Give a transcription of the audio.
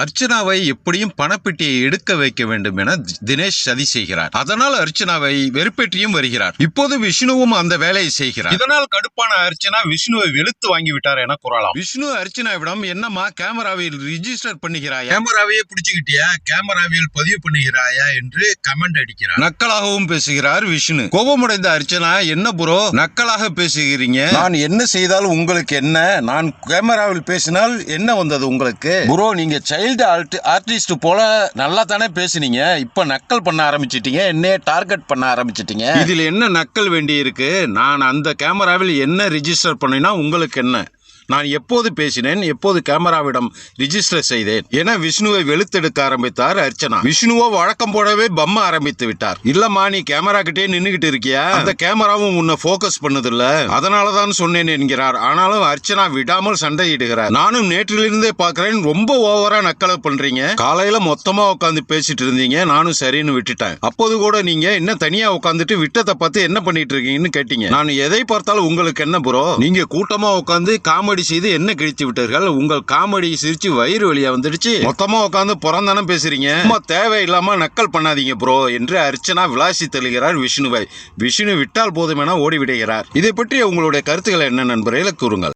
அர்ச்சனாவை எப்படியும் பணப்பெட்டியை எடுக்க வைக்க வேண்டும் என தினேஷ் சதி செய்கிறார். அதனால் அர்ச்சனாவை வெறுப்பேற்றியும் வருகிறார். இப்போது விஷ்ணுவும் அந்த வேலையை செய்கிறார். இதனால் கடுப்பான அர்ச்சனா விஷ்ணுவை வெளுத்து வாங்கி விட்டார் என கூறலாம். விஷ்ணு அர்ச்சனாவிடம் என்னம்மா கேமராவில் ரிஜிஸ்டர் பண்ணுகிறாயா? கேமராவையே பிடிச்சுக்கிட்டியா? கேமராவில் பதிவு பண்ணுகிறாயா என்று கமெண்ட் அடிக்கிறார். நக்கலாகவும் பேசுகிறார் விஷ்ணு. கோபமடைந்த அர்ச்சனா என்ன ப்ரோ நக்கலாக பேசுகிறீங்க? நான் என்ன செய்தால் உங்களுக்கு என்ன? நான் கேமராவில் பேசினால் என்ன வந்தது உங்களுக்கு? ப்ரோ நீங்க சைல்டு ஆர்டிஸ்ட் போல நல்லா தானே பேசுனீங்க. இப்போ நக்கல் பண்ண ஆரம்பிச்சிட்டீங்க. என்னையே டார்கெட் பண்ண ஆரம்பிச்சிட்டீங்க. இதில் என்ன நக்கல் வேண்டி இருக்கு நான் அந்த கேமராவில் என்ன ரிஜிஸ்டர் பண்ணினா உங்களுக்கு என்ன? நான் எப்போது பேசினேன் எப்போது கேமராவிடம் ரிஜிஸ்டர் செய்தேன் என விஷ்ணுவை வெளுத்தெடுக்க ஆரம்பித்தார் அர்ச்சனா. விஷ்ணுவோ வழக்கம் போலவே பம்ம ஆரம்பித்து விட்டார். இல்லம்மா நீ கேமரா கிட்டே நின்னுகிட்டு இருக்கியா? அந்த கேமராவும் உன்னை போக்கஸ் பண்ணுதில்ல. அதனாலதான் சொன்னேன் என்கிறார். ஆனாலும் அர்ச்சனா விடாமல் சண்டையிடுகிறார். நானும் நேற்றிலிருந்தே பார்க்கிறேன். ரொம்ப ஓவரா நக்கலை பண்றீங்க. காலையில மொத்தமா உட்காந்து பேசிட்டு இருந்தீங்க. நானும் சரின்னு விட்டுட்டேன். அப்போது கூட நீங்க என்ன தனியா உட்காந்துட்டு விட்டத்தை பார்த்து என்ன பண்ணிட்டு இருக்கீங்கன்னு கேட்டீங்க. நான் எதை பார்த்தாலும் உங்களுக்கு என்ன ப்ரோ நீங்க கூட்டமா உட்காந்து காமெடி செய்து என்ன கிழித்து விட்டீர்கள்? உங்கள் காமெடி சிரிச்சு வயிறு வழியா வந்துடுச்சு. மொத்தமா உட்காந்து புறந்தானே பேசுறீங்க? சும்மா தேவையில்லாம நக்கல் பண்ணாதீங்க ப்ரோ என்று அர்ச்சனா விளாசி தருகிறார் விஷ்ணுவை. விஷ்ணு விட்டால் போதும் என ஓடிவிடுகிறார். இதை பற்றி உங்களுடைய கருத்துக்கள் என்ன நண்பர்களை கூறுங்கள்.